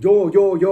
โยโยโย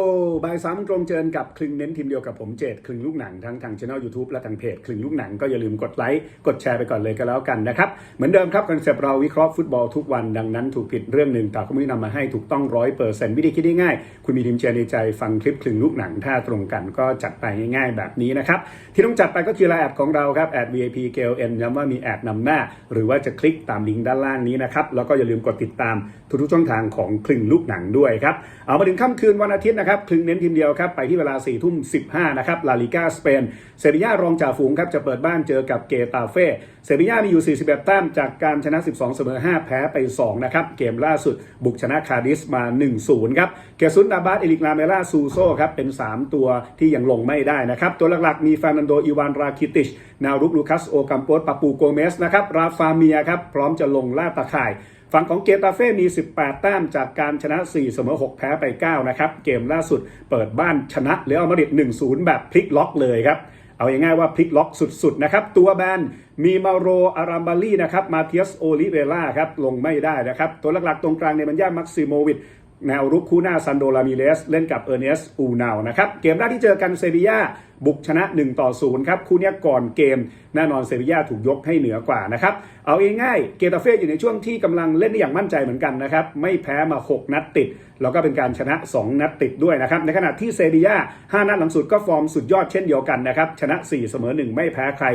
บายสามตรงเจอกับคลึงเน้นทีมเดียวกับผมเจดคลึงลูกหนังทั้งทางช่อง YouTube และทางเพจคลึงลูกหนังก็อย่าลืมกดไลค์กดแชร์ไปก่อนเลยก็แล้วกันนะครับ เหมือนเดิมครับคอนเซปต์เราวิเคราะห์ฟุตบอลทุกวันดังนั้นถูกผิดเรื่องหนึ่งแต่ก็ไม่นำมาให้ถูกต้องร้อยเปอร์เซ็นต์วิธีคิดง่ายคุณมีทีมเชียร์ในใจฟังคลิปคลึงลูกหนังถ้าตรงกันก็จัดไปง่าย ๆ แบบนี้นะครับที่ต้องจัดไปก็คือไลน์แอดของเราครับแอด VIP KLN ย้ำว่ามีแอดนำหน้า หรือว่าจะคลิกตามลิงก์ด้านล่างนี้นะครับแล้วก็อย่าลืมกดติดตามทุกๆช่องทางของคลึงลูกหนังด้วยครับเอามาถึงค่ำคืนวันอาทิตย์นะครับคลึงเน้นทีมเดียวครับไปที่เวลา4ี่ทุ่มสินะครับลาลิก้าสเปนเซบีย่ารองจ่าฝูงครับจะเปิดบ้านเจอกับเกตาเฟ่เซบีย่ามีอยู่ 41 แต้มจากการชนะ 12 เสมอ 5 แพ้ไป 2 นะครับ เกมล่าสุดบุกชนะคาดิสมา 1-0 ครับ เกซุนดาบาสเอลิกลาเมล่าซูโซครับ เป็น 3 ตัวที่ยังลงไม่ได้นะครับ ตัวหลักๆ มีฟานันโด อีวานราคิติช นาวรุกลูคัส โอกัมโปสปาปูโกเมส นะครับ ราฟาเมียครับ พร้อมจะลงล่าตะข่าย ฝั่งของเกตาเฟ่มี 18 แต้มจากการชนะ 4 เสมอ 6 แพ้ไป 9 นะครับ เกมล่าสุดเปิดบ้านชนะเรอัลมาดริด1-0 แบบพลิกล็อกเลยครับเอาง่ายๆว่าพลิกล็อกสุดๆนะครับ ตัวแบนมีมาโรอารัมบาลีนะครับมาเทียสโอลิเวล่าครับลงไม่ได้นะครับ ตัวหลักๆตรงกลางในบัญญามักซิโมวิดแนวรุกคู่หน้าซันโดลามิเลส เล่นกับเออร์เนสอูนาวนะครับ เกมแรกที่เจอกันเซบีย่า บุกชนะ 1 ต่อ 0 ครับ คู่นี้ก่อนเกม แน่นอนเซบีย่าถูกยกให้เหนือกว่านะครับ เอาง่ายๆเกตาเฟ่อยู่ในช่วงที่กำลังเล่นได้อย่างมั่นใจเหมือนกันนะครับ ไม่แพ้มา 6 นัดติด แล้วก็เป็นการชนะ 2 นัดติดด้วยนะครับ ในขณะที่เซบีย่า5นัดหลังสุดก็ฟอร์มสุดยอดเช่นเดียวกันนะครับ ชนะ 4 เสมอ 1 ไม่แพ้ใคร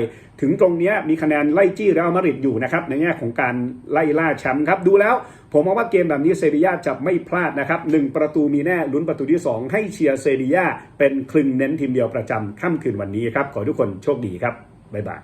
ถึงตรงนี้มีคะแนนไล่จี้เรอัลมาดริดอยู่นะครับในแง่ของการไล่ล่าแชมป์ครับดูแล้วผมมองว่าเกมแบบนี้เซบีย่าจะไม่พลาดนะครับหนึ่งประตูมีแน่ลุ้นประตูที่ 2 ให้เชียร์เซบีย่าเป็นคลึงเน้นทีมเดียวประจำค่ำคืนวันนี้ครับ ขอทุกคนโชคดีครับ บ๊ายบาย